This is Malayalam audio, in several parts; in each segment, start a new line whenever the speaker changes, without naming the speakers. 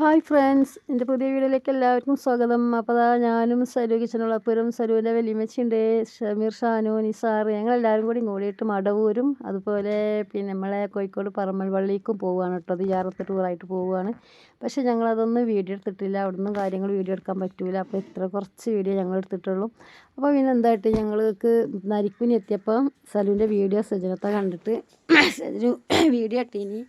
ഹായ് ഫ്രണ്ട്സ് എന്റെ പുതിയ വീഡിയോയിലേക്ക് എല്ലാവർക്കും സ്വാഗതം. അപ്പോൾ അതാ ഞാനും സരു കിച്ചനുള്ളപ്പുരം സരുവിന്റെ വലിയമ്മച്ചുണ്ട് ഷമീർ ഷാനു നിസാർ ഞങ്ങളെല്ലാവരും കൂടി കൂടിയിട്ട് മടവൂരും അതുപോലെ പിന്നെ നമ്മളെ കോഴിക്കോട് പറമ്പൽ വള്ളിക്കും പോവുകയാണ് കേട്ടോ. അത് ദിയാറത്ത് ടൂറായിട്ട് പോവുകയാണ്. പക്ഷേ ഞങ്ങളതൊന്നും വീഡിയോ എടുത്തിട്ടില്ല അവിടുന്ന് കാര്യങ്ങൾ വീഡിയോ എടുക്കാൻ പറ്റില്ല അപ്പോൾ ഇത്ര കുറച്ച് വീഡിയോ ഞങ്ങൾ എടുത്തിട്ടുള്ളൂ. അപ്പോൾ പിന്നെ എന്തായിട്ട് ഞങ്ങൾക്ക് നരിക്കുനി എത്തിയപ്പോൾ സലുവിന്റെ വീഡിയോ സജനത്തെ കണ്ടിട്ട് സജു വീഡിയോ ഇട്ടീനി.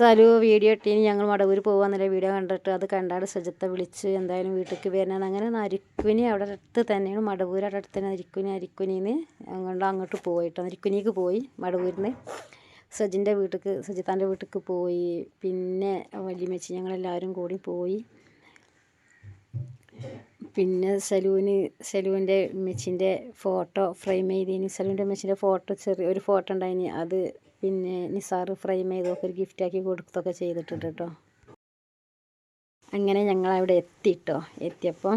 സലു വീഡിയോ ഇട്ടീനി ഞങ്ങൾ മടവൂർ പോകാന്നുള്ള വീഡിയോ കണ്ടിട്ട് അത് കണ്ടാട് സജത്തെ വിളിച്ച് എന്തായാലും വീട്ടിലേക്ക് വരണം. അങ്ങനെ നരിക്കുനി അവിടെ അടുത്ത് തന്നെയാണ് മടവൂർ അവിടെ അടുത്ത് തന്നെ അരിക്കുനി അരിക്കുനിന്ന് അങ്ങോട്ട് അങ്ങോട്ട് പോയിട്ട് അരിക്കുനിക്ക് പോയി മടവൂരിൽ നിന്ന് സജിന്റെ വീട്ടിലേക്ക് സജിത്താന്റെ വീട്ടിലേക്ക് പോയി. പിന്നെ വലിയമ്മച്ചി ഞങ്ങളെല്ലാവരും കൂടി പോയി. പിന്നെ സലൂന് സലൂന്റെ മെച്ചിന്റെ ഫോട്ടോ ഫ്രെയിം ചെയ്തിന് സലൂന്റെ മെച്ചിന്റെ ഫോട്ടോ ചെറിയ ഒരു ഫോട്ടോ ഉണ്ടായിന്. അത് പിന്നെ നിസാർ ഫ്രെയിം ചെയ്തൊക്കെ ഒരു ഗിഫ്റ്റാക്കി കൊടുത്തൊക്കെ ചെയ്തിട്ടുണ്ട് കേട്ടോ അങ്ങനെ ഞങ്ങൾ അവിടെ എത്തിട്ടോ എത്തിയപ്പം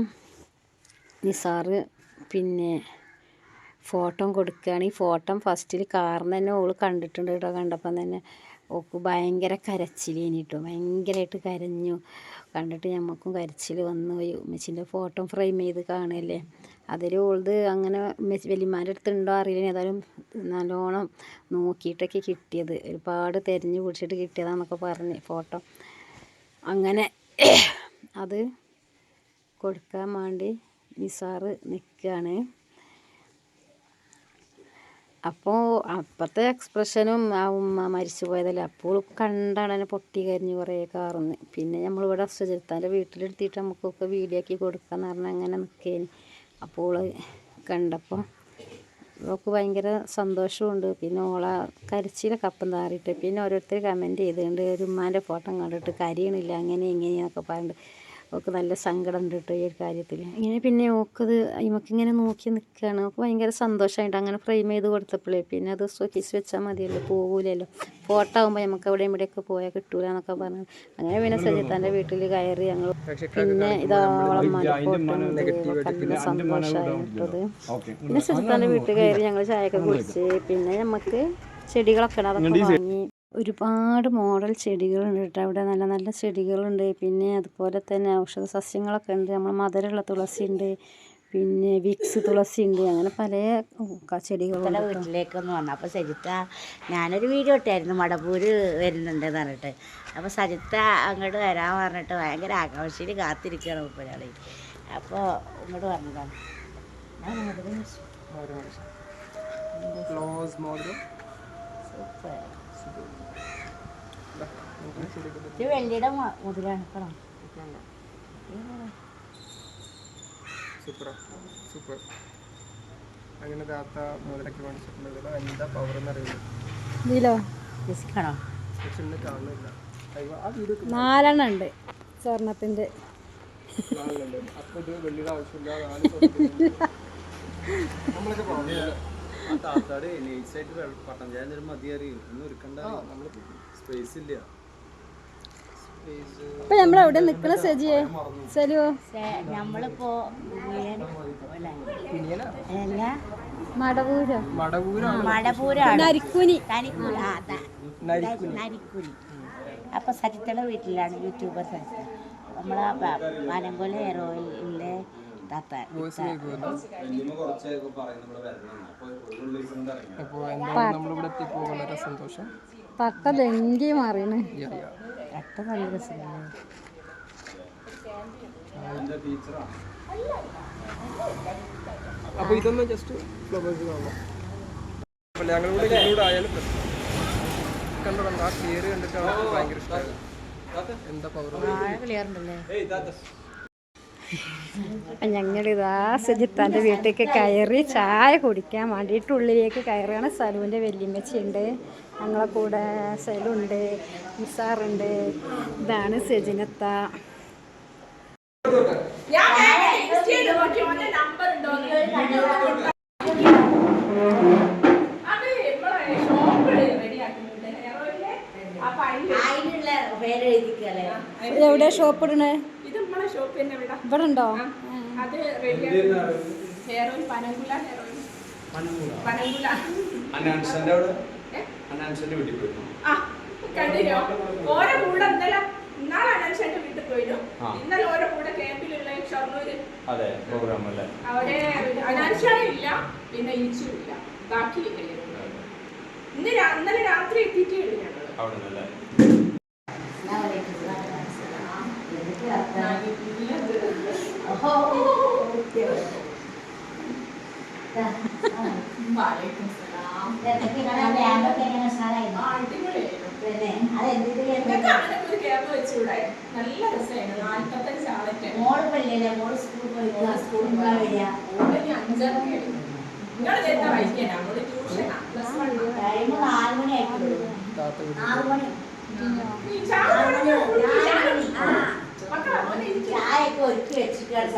നിസാറ് പിന്നെ ഫോട്ടോ കൊടുക്കുകയാണ് ഈ ഫോട്ടോ ഫസ്റ്റിൽ കാറിന് തന്നെ ഓൾ കണ്ടിട്ടുണ്ട് കേട്ടോ കണ്ടപ്പം തന്നെ ഓക്ക് ഭയങ്കര കരച്ചിലേനി കേട്ടോ ഭയങ്കരമായിട്ട് കരഞ്ഞു. കണ്ടിട്ട് ഞമ്മക്കും കരച്ചിൽ വന്നു. പോയി ഉമ്മച്ചിന്റെ ഫോട്ടോ ഫ്രെയിം ചെയ്ത് കാണുകയല്ലേ അതിൽ ഓൾത് അങ്ങനെ വലിയമാരുടെ അടുത്തുണ്ടോ അറിയില്ല. ഏതായാലും നല്ലോണം നോക്കിയിട്ടൊക്കെ കിട്ടിയത്. ഒരുപാട് തിരഞ്ഞു പിടിച്ചിട്ട് കിട്ടിയതാന്നൊക്കെ പറഞ്ഞ് ഫോട്ടോ. അങ്ങനെ അത് കൊടുക്കാൻ വേണ്ടി നിസാറ് നിൽക്കുകയാണ് അപ്പോൾ അപ്പോഴത്തെ എക്സ്പ്രഷനും ആ ഉമ്മ മരിച്ചു പോയതല്ലേ. അപ്പോൾ കണ്ടാണ് എന്നെ പൊട്ടി കരിഞ്ഞ് കുറേ കാറുന്ന്. പിന്നെ നമ്മളിവിടെ സുചരിത്താന്റെ വീട്ടിലെടുത്തിട്ട് നമുക്കൊക്കെ വീഡിയോ ആക്കി കൊടുക്കാമെന്ന് പറഞ്ഞാൽ അങ്ങനെ നിൽക്കേന് അപ്പോൾ കണ്ടപ്പോൾ അവൾക്ക് ഭയങ്കര സന്തോഷമുണ്ട്. പിന്നെ ഓളെ കരച്ചിലൊക്കെ അപ്പം താറിയിട്ട് പിന്നെ ഓരോരുത്തർ കമന്റ് ചെയ്തുകൊണ്ട് ഒരു ഉമ്മാന്റെ ഫോട്ടോ കണ്ടിട്ട് കരയണില്ല അങ്ങനെ ഇങ്ങനെയൊക്കെ പറഞ്ഞിട്ട് ഓക്ക് നല്ല സങ്കടം ഉണ്ട് കേട്ടോ ഈ ഒരു കാര്യത്തിൽ ഇങ്ങനെ പിന്നെ ഓക്കത് ഇമക്കിങ്ങനെ നോക്കി നിൽക്കുകയാണ് ഓക്ക് ഭയങ്കര സന്തോഷമായിട്ട് അങ്ങനെ ഫ്രെയിം ചെയ്ത് കൊടുത്തപ്പോഴേ പിന്നെ അത് സൂക്ഷിച്ച് വെച്ചാൽ മതിയല്ലോ പോകൂലല്ലോ ഫോട്ടോ ആകുമ്പോൾ നമുക്ക് അവിടെ ഇവിടെയൊക്കെ പോയാൽ കിട്ടൂല എന്നൊക്കെ പറഞ്ഞു. അങ്ങനെ പിന്നെ സജിത്താന്റെ വീട്ടിൽ കയറി ഞങ്ങൾ പിന്നെ ഇതാ വളമ്മാന്റെ ഫോട്ടോ നല്ല സന്തോഷമായിട്ടത് പിന്നെ സജിത്താന്റെ വീട്ടിൽ കയറി ഞങ്ങൾ ചായയൊക്കെ കുടിച്ച് പിന്നെ നമുക്ക് ചെടികളൊക്കെ അതൊക്കെ വാങ്ങി ഒരുപാട് മോഡൽ ചെടികളുണ്ട് കേട്ടോ അവിടെ നല്ല നല്ല ചെടികളുണ്ട്. പിന്നെ അതുപോലെ തന്നെ ഔഷധ സസ്യങ്ങളൊക്കെ ഉണ്ട്. നമ്മൾ മധുരമുള്ള തുളസി ഉണ്ട് പിന്നെ വിക്സ് തുളസി ഉണ്ട് അങ്ങനെ പല ചെടികളുണ്ട്
വീട്ടിലേക്കൊന്ന് വന്നു. അപ്പോൾ സജിത്ത ഞാനൊരു വീഡിയോ ഇട്ടായിരുന്നു. മടപ്പൂര് വരുന്നുണ്ടെന്ന് പറഞ്ഞിട്ട്. അപ്പോൾ സജിത്ത അങ്ങോട്ട് വരാൻ പറഞ്ഞിട്ട് ഭയങ്കര ആകാംക്ഷയിൽ കാത്തിരിക്കുകയാണ് മുപ്പരാളി. അപ്പോൾ ഇങ്ങോട്ട് പറഞ്ഞതാണ് ഞാൻ അങ്ങോട്ട് വിളിച്ചു. സൂപ്പർ. ഇത് വെള്ളിയുടെ മു- മുതലാണ് കേട്ടോ.
Super super. അങ്ങനെ താത്ത മുതലൊക്കെ എന്താ പവർ കാണുന്നില്ല.
നാലെണ്ണം ഉണ്ട്.
കാണുന്നുണ്ട് അപ്പൊ ഇത് വെള്ളിയുടെ ആവശ്യമില്ല. നാല് സ്വർണത്തിന് നമ്മളൊക്കെ പറഞ്ഞു
പട്ടം ചായ ഒന്നും ഒരുക്കണ്ട. സ്പേസ് ഇല്ല.
അപ്പം നമ്മൾ എവിടെ നിൽക്കണ സജിയെ? സലുവോ?
നമ്മളിപ്പോ
മടവൂരോ?
മടവൂരാണ്.
നരിക്കുനി.
നരിക്കുനി. അപ്പൊ സജിത്തയുടെ വീട്ടിലാണ് യൂട്യൂബർ സജിത്ത നമ്മളെ മലങ്കോല ഓയിലിന്റെ
അപ്പൊ
പട്ട ലങ്കി മാറിയാണ്
യാ, യാ.
അട്ട നല്ല രസമില്ലേ
അപ്പോൾ ഇതൊന്ന് ജസ്റ്റ് ഫ്ലവേഴ്സ് കാണാം അപ്പോൾ ഞങ്ങളിവിടെ ഇൻക്ലൂഡ് ആയാലും പ്രശ്നം കണ്ടോ കണ്ടോ ആ ക്ലിയർ കണ്ടിട്ട് അവർക്ക് ഭയങ്കര ഇഷ്ടമായി എന്താ പവർ
ക്ലിയർ ഉണ്ടല്ലേ
ഞങ്ങളിതാ സുജിത്താന്റെ വീട്ടിലേക്ക് കയറി ചായ കുടിക്കാൻ വേണ്ടിയിട്ട് ഉള്ളിലേക്ക് കയറുകയാണ്. സലുവിന്റെ വല്യമ്മച്ചിയുണ്ട് ഞങ്ങളെ കൂടെ സലുണ്ട് നിസാറുണ്ട്. ഇതാണ് സജിനത്ത. എവിടെ ഷോപ്പ് ഇടണേ
ഇത് നമ്മളെ ഷോപ്പ് തന്നെ ഇവിടെ
ഇവിടെ ഉണ്ടോ
അത്
റെഡിയാണ്
ആ കൂടെ ഇന്നലെ കൂടെ ക്യാമ്പിലുള്ള
അതെ പ്രോഗ്രാം
പിന്നെ ബാക്കി ഇന്ന് ഇന്നലെ രാത്രി എത്തിയിട്ടേ ഉള്ളൂ ഞങ്ങൾ നല്ല രസമായിരുന്നു നാല്പത്തഞ്ച് ആളെ
മോൾ പള്ളിയല്ലേ മോൾ സ്കൂളിൽ പോയി സ്കൂളിൽ പോകാൻ
വയ്യ ഓളെ അഞ്ചാം
മണി. നാല് മണി ആറ് മണി ചായയൊക്കെ ഒരുക്കി വെച്ചിട്ടാണ്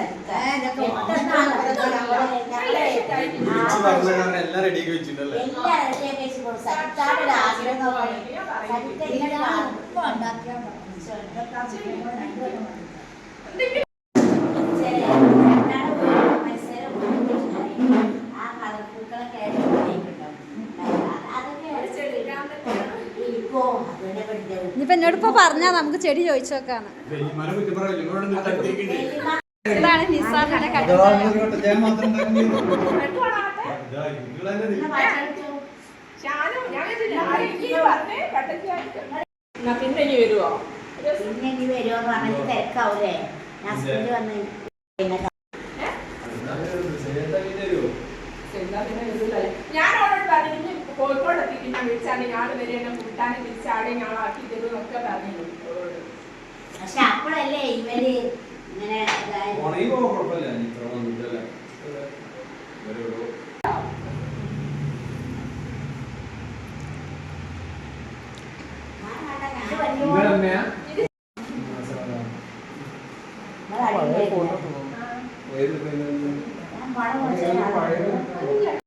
എല്ലാം
റെഡി ആക്കി വെച്ചിട്ടുണ്ട്. സരിത്താടെ ആഗ്രഹം സരിത്ത ഉണ്ടാക്കിയാൽ
പറഞ്ഞാൽ നമുക്ക് ചെടി ചോദിച്ചു
നോക്കാന്ന്.
ഇതാണ് നിസാറിന്റെ
പിന്നെ വരുമോ
പിന്നെ ഇനി വരുമോ പറഞ്ഞ് തിരക്കാവൂലേ? ഞാൻ വന്ന്
ഞാൻ വരെ എന്നെ കൂട്ടാൻ തിരിച്ചാടെ ഞാൻ ആക്കി തരും എന്നൊക്കെ പറഞ്ഞു
പക്ഷെ അപ്പോഴല്ലേ ഇവർ ഇങ്ങനെ